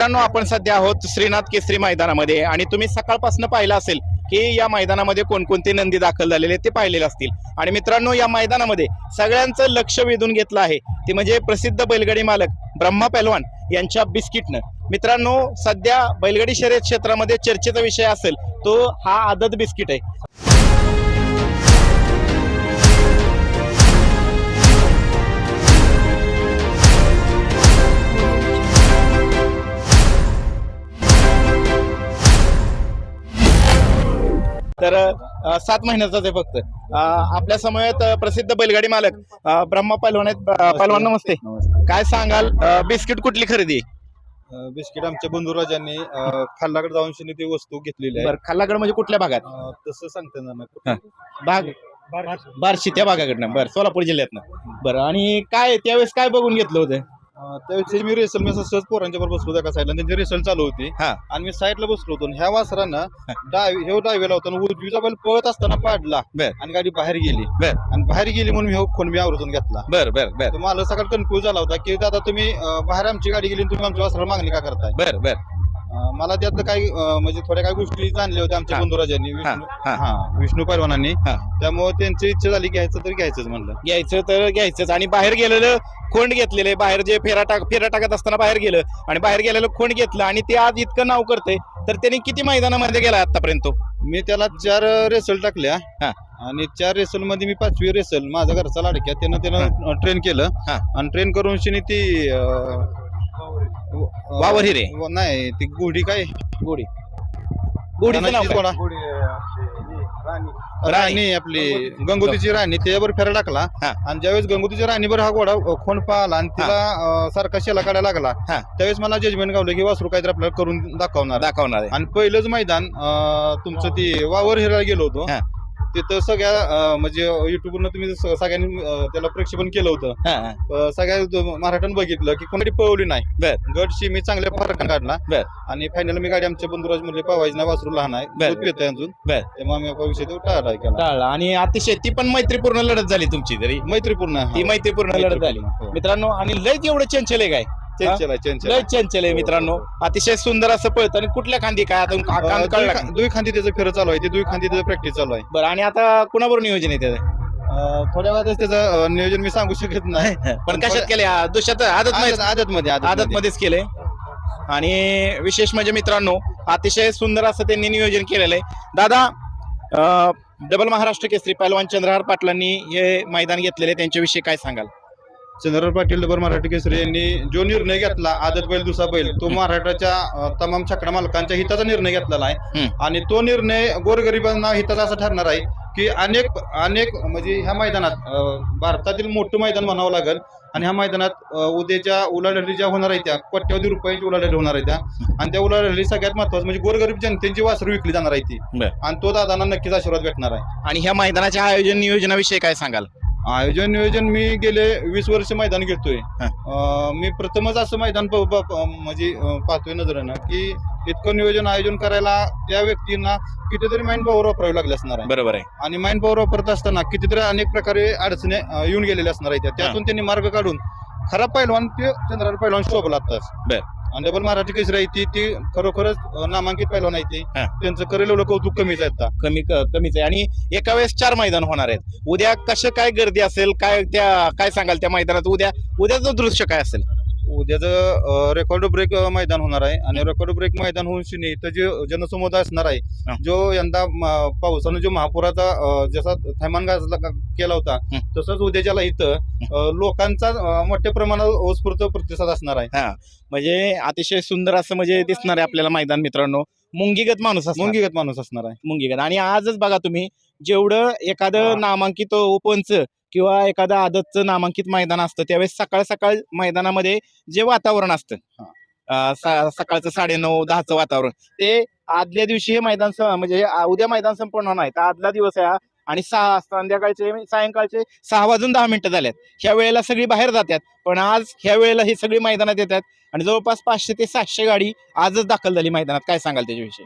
मित्रांनो आपण सध्या आहोत श्रीनाथ केसरी मैदानामध्ये आणि तुम्ही सकाळपासून पाहिलं असेल की या मैदानामध्ये कोणकोणते नंदी दाखल झालेले ते पाहिलेले असतील. आणि मित्रांनो या मैदानामध्ये सगळ्यांचं लक्ष वेधून घेतलं आहे. ते म्हणजे प्रसिद्ध बैलगाडी मालक ब्रह्मा पहलवान यांच्या बिस्किटनं. मित्रांनो सध्या बैलगाडी शर्यत क्षेत्रामध्ये चर्चेचा विषय असेल तो हा आदत बिस्किट आहे. तर सात महिन्याचाच आहे फक्त. आपल्या समयात प्रसिद्ध बैलगाडी मालक ब्रह्मा पहलवान आहेत. अ, पहलवान नमस्ते. काय सांगाल? बिस्किट कुठली खरेदी? बिस्किट आमच्या बंधुराजांनी अं, खाल्लाकडे जाऊन शिनी ती वस्तू घेतलेली आहे. बरं खालागड म्हणजे कुठल्या भागात? तसं सांगता हा. भाग? बार्शी त्या भागाकडनं. बरं सोलापूर जिल्ह्यातनं. बरं आणि काय त्यावेळेस काय बघून घेतलं होतं? त्यावेळी मी रेसल मी असं सहज पोरांच्या बरोबर बसलो एका साईडला त्यांची रेसल चालू होती. हा. आणि मी साईडला बसलो होतो. आणि ह्या वासरानं डाय हे डायवेला होता आणि उजवीचा बैल पळत असताना पाडला बर. आणि गाडी बाहेर गेली. बर. आणि बाहेर गेली म्हणून मी हो खोन मी आवरून घेतला. बरं बरं बरं. तर मला सकाळ कन्फ्युज झाला होता की दादा तुम्ही अं, बाहेर आमची गाडी गेली आणि तुम्ही आमच्या वासराला मागणी का करताय? बरं बरं. अं, मला त्यातलं काही अं, म्हणजे थोड्या काही गोष्टी जाणल्या होत्या आमच्या हा. बंधुराजांनी हा, विष्णू हा. हा हा. त्यामुळे त्यांची इच्छा झाली घ्यायचं तर घ्यायचंच म्हणलं घ्यायचं तर घ्यायचंच आणि बाहेर गेलेलं खोंड घेतलेले बाहेर जे फेरा टाक फेरा टाकत असताना बाहेर गेलं आणि बाहेर गेलेलं खोंड घेतलं आणि ते आज इतकं नाव करतंय तर त्यांनी किती मैदानामध्ये गेला आतापर्यंत? मी त्याला चार रेसल टाकल्या हा. आणि चार रेसलमध्ये मी पाचवी रेसल माझा घरचा लाडक्या त्यानं त्यानं ट्रेन केलं हा. आणि ट्रेन करून शिनी ती अं, वावर हिरे. व- नाही ती गुढी काय? गोडी गोडीचं नाव रानाची काय? थोडा राणी. आपली गंगोतीची राणी त्याच्यावर फेरा टाकला. हा. आणि ज्यावेळेस गंगोतीच्या राणीवर हा घोडा अं, खोंड पाहिला आणि तिला अं, सारखा शेला काढायला लागला हा. त्यावेळेस मला जजमेंट गावलं की वासरू काहीतरी आपल्याला करून दाखवणार दाखवणार आहे. आणि पहिलंच मैदान अं, तुमचं ती वावर हिराला गेलो होतो. हा. तिथं सगळ्या म्हणजे युट्यूबवरनं तुम्ही सगळ्यांनी त्याला प्रक्षेपण केलं होतं हा, हा. अं, सगळ्या महाराष्ट्रानं बघितलं की कोणाची पळवली नाही बर. गटशी मी चांगल्या फरकाने काढला बर. आणि फायनल मी गाडी आमच्या बंधुराज म्हणले पवायची ना वासरू लहान आहे बर. दूध पितंय अजून बर. त्यामुळे आम्ही आपला विषय तो टाळला केला टाळला आणि अतिशय ती पण मैत्रीपूर्ण लढत झाली तुमची तरी मैत्रीपूर्ण ती हा. मैत्रीपूर्ण लढत झाली हो. मित्रांनो आणि लय एवढं चंचल आहे काय चंचल आहे, चंचल लय आहे. चंचल आहे मित्रांनो. अतिशय सुंदर असं पळतं आणि कुठल्या खांदी काय आता का- अं, कांद दुई कळला खा-? दुई खांदी त्याचं फिरत चालू आहे ते दुई खांदी त्याचं प्रॅक्टिस चालू आहे. बरं आणि आता कुणाबरोबर नियोजन आहे त्याचं? अं, थोड्या वेळातच त्याचं अं, नियोजन मी सांगू शकत नाही. पण कशात केले दुष्यात आदत आदत आदत मध्ये आदत मध्येच केले आणि विशेष म्हणजे मित्रांनो अतिशय सुंदर असं त्यांनी नियोजन केलेलं आहे. दादा अं, डबल महाराष्ट्र केसरी पैलवान चंद्रहार पाटलांनी हे मैदान घेतलेले त्यांच्याविषयी काय सांगाल? चंद्रराव पाटील डबर मराठी केसरी यांनी जो निर्णय घेतला आदत बैल दुसरा बैल तो महाराष्ट्राच्या तमाम छकडा मालकांच्या हिताचा निर्णय घेतलेला आहे. आणि तो निर्णय गोरगरिबांना हिताचा असा ठरणार आहे की अनेक अनेक म्हणजे ह्या मैदानात भारतातील मोठं मैदान म्हणावं लागेल आणि ह्या मैदानात उद्याच्या उलाढाली ज्या होणार आहे त्या कोट्यवधी रुपयाची उलाढाली होणार आहे त्या. आणि त्या उलाढाली सगळ्यात महत्वाचं म्हणजे गोरगरीब जनतेची वासरू विकली जाणार आहे ती. आणि तो दादांना नक्कीच आशीर्वाद भेटणार आहे. आणि ह्या मैदानाच्या आयोजन नियोजनाविषयी काय सांगाल? आयोजन नियोजन मी गेले वीस वर्ष मैदान घेतोय. अं, मी प्रथमच असं मैदान प- प- प- म्हणजे अं, पाहतोय नजरेनं की इतकं नियोजन आयोजन करायला त्या व्यक्तींना कितीतरी माइंड पॉवर वापरावी लागले असणार आहे. बरोबर आहे. आणि माइंड पॉवर वापरत असताना कितीतरी अनेक प्रकारे अडचणी अं, येऊन गेलेल्या असणार आहेत. त्यातून त्यांनी मार्ग काढून खराब पैलवान ते चंद्रार पैलवान शोभला बर. आणि डबल मराठी केसरी आहे ती ती खरोखरच नामांकित पैलवान आहे ती. हा. त्यांचं करेल एवढं कौतुक कमीच आहे आता. कमी क- कमीच आहे. आणि एका वेळेस चार मैदान होणार आहेत. उद्या कसं काय गर्दी असेल काय त्या काय सांगाल त्या मैदानात? उद्या उद्याचं दृश्य काय असेल? उद्याचं रेकॉर्ड ब्रेक मैदान होणार आहे आणि रेकॉर्ड ब्रेक मैदान होऊन शिनी इथं जे जनसमुदाय असणार. आहे जो यंदा पावसानं जो महापुराचा जसा थैमान गाजला केला होता. तसंच उद्याच्याला इथं लोकांचा मोठ्या प्रमाणात उत्स्फूर्त प्रतिसाद असणार आहे म्हणजे अतिशय सुंदर असं म्हणजे दिसणार आहे आपल्याला मैदान मित्रांनो मुंगीगत माणूस. मुंगीगत माणूस असणार आहे मुंगीगत आणि आजच बघा तुम्ही जेवढं. एखादं नामांकित ओपनच किंवा एखादं आदतचं नामांकित मैदान असतं त्यावेळेस सकाळ सकाळ मैदानामध्ये जे वातावरण असतं सकाळचं साडेनऊ दहाचं वातावरण ते आदल्या दिवशी हे मैदान म्हणजे उद्या मैदान संपूर्ण होणार आहे. तर आदला दिवस आहे. आणि सहा संध्याकाळचे सायंकाळचे सहा वाजून दहा मिनिटं झाल्यात. ह्या वेळेला सगळी बाहेर जातात पण आज ह्या वेळेला ही सगळी मैदानात येतात. आणि जवळपास पाचशे ते सातशे गाडी आजच दाखल झाली मैदानात. काय सांगाल त्याच्याविषयी?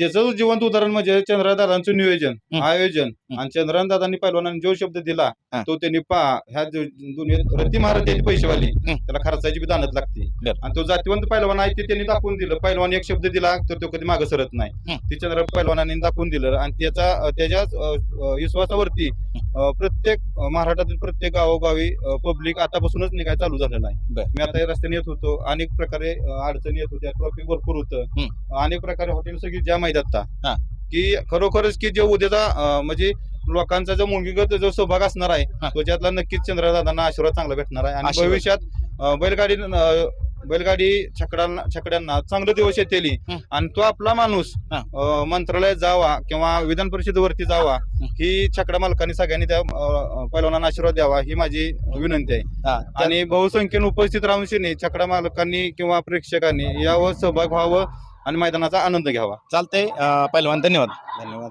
त्याचं जिवंत उदाहरण म्हणजे चंद्रदादांचं नियोजन हं. आयोजन हं. आणि चंद्रदादांनी पैलवानांनी जो शब्द दिला हा. तो त्यांनी पा ह्या जो- दुनियेत रती महारथ त्याची पैसेवाली हं. त्याला खर्चाची बी दानत लागते बर. आणि तो जातीवंत पैलवान आहे ते त्यांनी दाखवून दिलं पैलवान एक शब्द दिला तर तो कधी मागे सरत नाही हं. ते चंद्र पैलवानांनी दाखवून दिलं आणि त्याचा त्याच्या अं, विश्वासावरती प्रत्येक महाराष्ट्रातील प्रत्येक गावोगावी पब्लिक आतापासूनच निघाय चालू झालेला. आहे मी आता रस्त्याने येत होतो अनेक प्रकारे अडचणी येत होत्या ट्रॉफिक भरपूर होतं अनेक प्रकारे हॉटेल सगळी जाम आहेत हा. आता की खरोखरच की जे उद्याचा म्हणजे लोकांचा जो मुंगीगत जो सहभाग असणार आहे. तो त्यातला नक्कीच चंद्रदादांना आशीर्वाद चांगला भेटणार आहे आणि. भविष्यात बैलगाडी बैलगाडी छकड्यांना छकड्यांना चांगले दिवस येतील. हं. आणि तो आपला माणूस मंत्रालयात जावा किंवा विधान परिषदेवरती जावा ही. छकड्या मालकांनी सगळ्यांनी त्या पैलवानांना आशीर्वाद द्यावा ही माझी विनंती आहे. आणि बहुसंख्येने उपस्थित राहून शिने छकडा मालकांनी किंवा प्रेक्षकांनी यावर सहभाग व्हावं आणि मैदानाचा आनंद घ्यावा. चालतंय. अं, पहिलवान धन्यवाद. धन्यवाद.